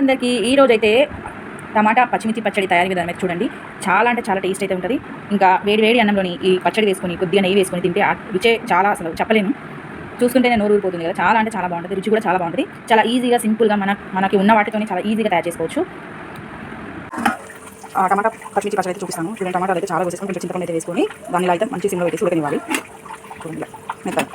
అందరికీ ఈ రోజైతే అయితే టమాటా పచ్చిమిర్చి పచ్చడి తయారీ విధానం అయితే చూడండి. చాలా అంటే చాలా టేస్ట్ అయితే ఉంటుంది. ఇంకా వేడి వేడి అన్నంలోని ఈ పచ్చడి వేసుకొని కొద్దిగా నెయ్యి వేసుకొని తింటే రుచే చాలా అసలు చెప్పలేను. చూస్తుంటేనే నోరు ఊరిపోతుంది కదా. చాలా అంటే చాలా బాగుంటుంది. రుచి కూడా చాలా బాగుంటుంది. చాలా ఈజీగా సింపుల్గా మన మనకి ఉన్న వాటితోనే చాలా ఈజీగా తయారు చేసుకోవచ్చు. ఆ టమాటా పచ్చిమిర్చి పచ్చడి అయితే చూపిస్తాను. చూడండి టమాటాలు అయితే చాలా వేసుకొని కొంచెం చింతపండు అయితే వేసుకొని దానిలో అయితే మంచి సిమ్లో పెట్టి ఉడకనివ్వాలి. చూడండి మెత్తగా.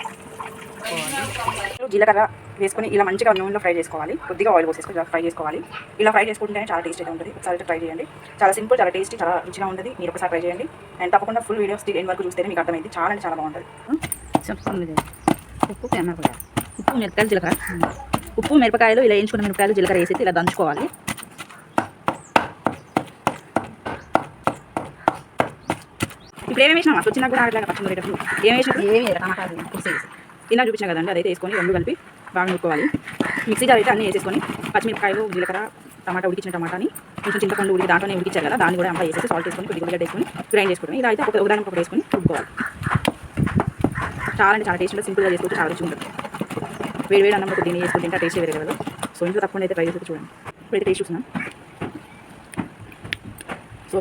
జీలకర్ర వేసుకొని ఇలా మంచిగా నూనెలో ఫ్రై చేసుకోవాలి. కొద్దిగా ఆయిల్ పోసేసుకొని ఇలా ఫ్రై చేసుకోవాలి. ఇలా ఫ్రై చేసుకుంటేనే చాలా టేస్ట్ అయితే ఉంటుంది. ఒకసారి ట్రై చేయండి. చాలా సింపుల్ చాలా టేస్టీ చాలా రుచిగా ఉంటుంది. మీరు ఒకసారి ట్రై చేయండి. అండ్ తప్పకుండా ఫుల్ వీడియోస్ ఎండ్ వరకు చూస్తేనే మీకు అర్థమైంది. చాలా అంటే చాలా బాగుంటుంది. ఉప్పు ఉప్పు మిరపకాయలు జీలకర్ర. ఉప్పు మిరపకాయలు ఇలా వేయించుకున్న మిరపకాయలు జీలకర్ర వేసి ఇలా దంచుకోవాలి. ఇప్పుడు ఏమేమి వేసినా? వచ్చినా కూడా అట్లా ఉండేటప్పుడు ఏం వేసినప్పుడు ఏమి టమాటాలు కదండి అదైతే వేసుకొని రెండు కలిపి బాగా నూరుకోవాలి మిక్సీ జార్ అయితే అన్నీ వేసేసుకొని పచ్చిమిరపకాయలు జీలకర్ర టమాటా ఉడికించిన టమాటాని కొంచెం చింతపండు ఉడికి దాంట్లోనే ఉడికించారు కదా దాన్ని కూడా అంతా వేసేసి సాల్ట్ వేసుకొని కొద్దిగా ఉల్లిగడ్డ వేసుకొని గ్రైండ్ చేసుకోవడం ఇలా అయితే ఒక ఉదాహరణ ఒకటి వేసుకొని రుబ్బుకోవాలి. చాలా అంటే చాలా టేస్ట్ సింపుల్గా చేసుకోవచ్చు చాలా రుచి ఉంటుంది. వేడి వేడి అన్నం దీన్ని వేసుకొని తింటే టేస్ట్ వేరే కదా సో ఇంట్లో తప్పకుండా అయితే ట్రై చేసి చూడండి. ఇప్పుడైతే టేస్ట్ చూస్తున్నాం. సో.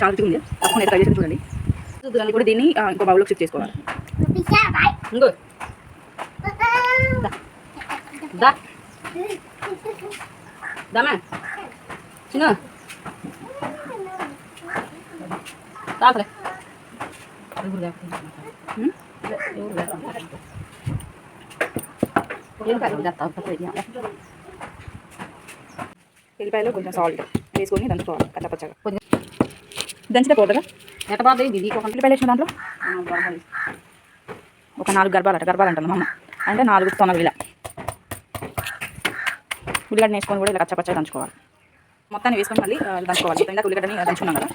చాలా రుచిగా ఉంది. తప్పకుండా అయితే ట్రై చేసి చూడండి. ఇప్పుడు దీన్ని ఇంకో బౌల్లోకి షిఫ్ట్ చేసుకోవాలి. ఇంకో దా. దమా చిన్న. పచ్చడి ఎల్లిపాయలు కొంచెం సాల్ట్ వేసుకొని దంచుకోవాలి కచ్చా పచ్చగా. కొంచెం దంచితే పోతుందా ఎట్ట బాధ ఇది? ఒక ఎల్లిపాయలు వేసిన దాంట్లో? ఒక నాలుగు గర్భాలట గర్భాలు అంటాను మా అమ్మ. అంటే నాలుగు తొనగలు ఇలా ఉల్లిగడ్డ వేసుకొని కూడా ఇలా కచ్చా దంచుకోవాలి. మొత్తాన్ని వేసుకొని మళ్ళీ దంచుకోవాలి. ఇందాక ఉల్లిగడ్డని దంచుకున్నాం కదా.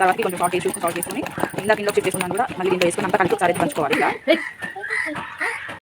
తర్వాత కొంచెం షార్ట్ వేసి షార్ట్ చేసుకుని ఇందాక ఇంట్లో చెక్ చేసుకున్నాను కూడా మళ్ళీ దీంట్లో వేసుకుని అంతా కలిసి ఒకసారి దంచుకోవాలి. ఇలా